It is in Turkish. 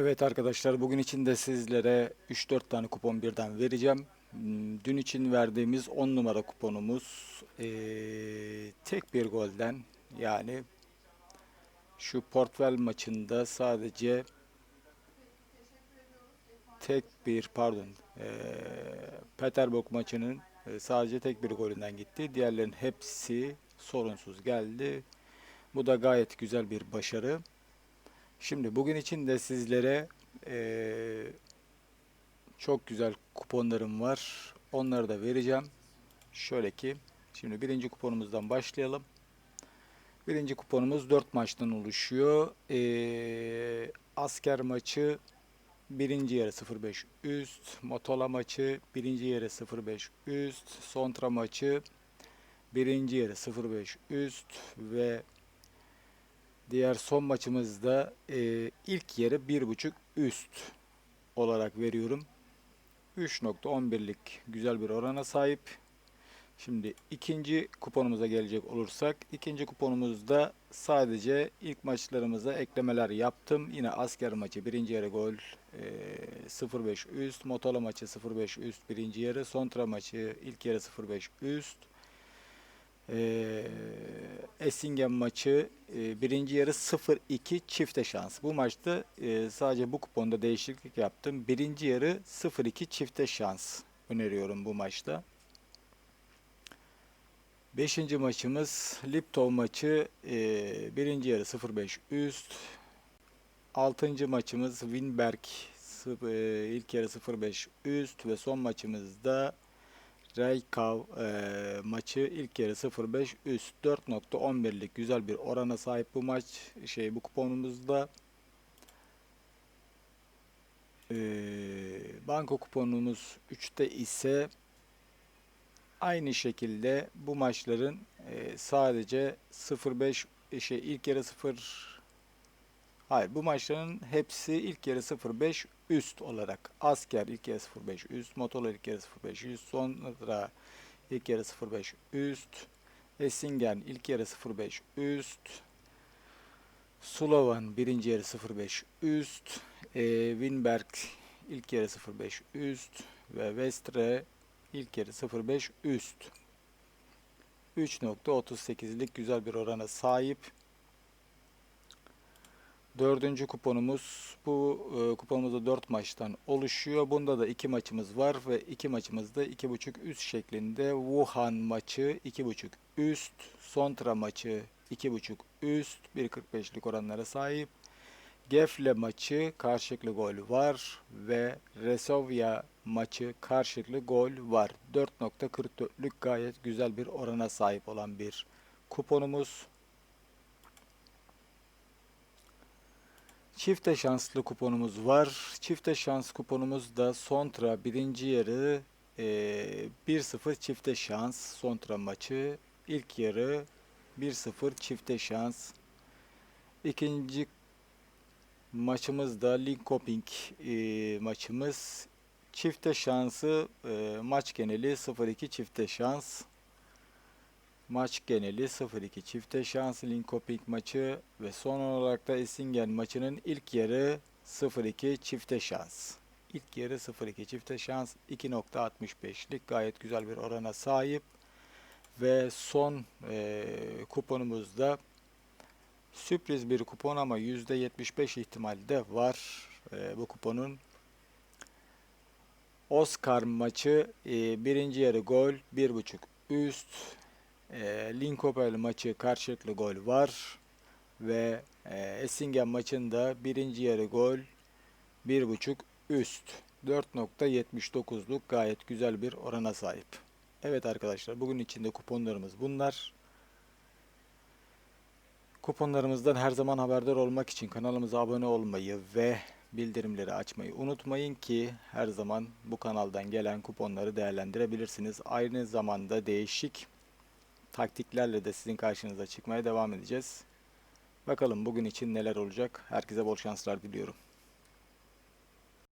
Evet arkadaşlar bugün için de sizlere 3-4 tane kupon birden vereceğim. Hmm, Dün için verdiğimiz 10 numara kuponumuz eee, tek bir golden yani şu Portvel maçında sadece tek bir pardon eee Peterborough maçının e, sadece tek bir golünden gitti. Diğerlerin hepsi sorunsuz geldi. Bu da gayet güzel bir başarı. Şimdi bugün için de sizlere eee, çok güzel kuponlarım var. Onları da vereceğim. Şöyle ki, şimdi birinci kuponumuzdan başlayalım. Birinci kuponumuz 4 maçtan oluşuyor. Eee, asker maçı birinci yarı 0.5 üst. Motola maçı birinci yarı 0.5 üst. Sontra maçı birinci yarı 0.5 üst ve Diğer son maçımızda e, ilk yarı bir buçuk üst olarak veriyorum. 3.11'lik güzel bir orana sahip. Şimdi ikinci kuponumuza gelecek olursak ikinci kuponumuzda sadece ilk maçlarımıza eklemeler yaptım. Yine asker maçı birinci yarı gol e, 0.5 üst, Motola maçı 0.5 üst birinci yarı, Sontra maçı ilk yarı 0.5 üst. Ee, Essingen maçı e, birinci yarı 0-2 çifte şans. Bu maçta e, sadece bu kuponda değişiklik yaptım. Birinci yarı 0-2 çifte şans öneriyorum bu maçta. Beşinci maçımız Liptov maçı e, birinci yarı 0-5 üst. Altıncı maçımız Winberg e, ilk yarı 0-5 üst ve son maçımızda Raykov e, maçı ilk yarı 0.5 üst 4.11'lik güzel bir orana sahip bu maç. Şey bu kuponumuzda e, banko kuponumuz 3'te ise aynı şekilde bu maçların e, sadece 0.5 e, şey ilk yarı 0 Hayır bu maçların hepsi ilk yarı 0.5 üst olarak. Asker ilk yarı 0.5 üst, Motola ilk yarı 0.5 üst, sonra ilk yarı 0.5 üst, Essingen ilk yarı 0.5 üst, Slovan birinci yarı 0.5 üst, e, Winberg ilk yarı 0.5 üst ve Vestre ilk yarı 0.5 üst. 3.38'lik güzel bir orana sahip. Dördüncü kuponumuz bu e, kuponumuzda 4 maçtan oluşuyor. Bunda da iki maçımız var ve iki maçımızda iki buçuk üst şeklinde. Wuhan maçı iki buçuk üst, Sontra maçı iki buçuk üst, 1.45'lik oranlara sahip. Gefle maçı karşılıklı gol var ve Resovia maçı karşılıklı gol var. 4.44'lük gayet güzel bir orana sahip olan bir kuponumuz. Çifte şanslı kuponumuz var. Çifte şans kuponumuz da Sontra birinci yarı eee, 1-0 çifte şans Sontra maçı. İlk yarı 1-0 çifte şans. İkinci maçımız da Linkoping eee, maçımız. Çifte şansı eee, maç geneli 0-2 çifte şans. Maç geneli 0-2 çifte şans Linkoping maçı ve son olarak da Essingen maçının ilk yarı 0-2 çifte şans. İlk yarı 0-2 çifte şans 2.65'lik gayet güzel bir orana sahip. Ve son eee kuponumuzda sürpriz bir kupon ama %75 ihtimali de var eee, bu kuponun. Oscar maçı eee, birinci yarı gol 1.5 üst e, Linkopel maçı karşılıklı gol var ve e, Essingen maçında birinci yarı gol 1.5 üst 4.79'luk gayet güzel bir orana sahip. Evet arkadaşlar bugün içinde kuponlarımız bunlar. Kuponlarımızdan her zaman haberdar olmak için kanalımıza abone olmayı ve bildirimleri açmayı unutmayın ki her zaman bu kanaldan gelen kuponları değerlendirebilirsiniz. Aynı zamanda değişik taktiklerle de sizin karşınıza çıkmaya devam edeceğiz. Bakalım bugün için neler olacak. Herkese bol şanslar diliyorum.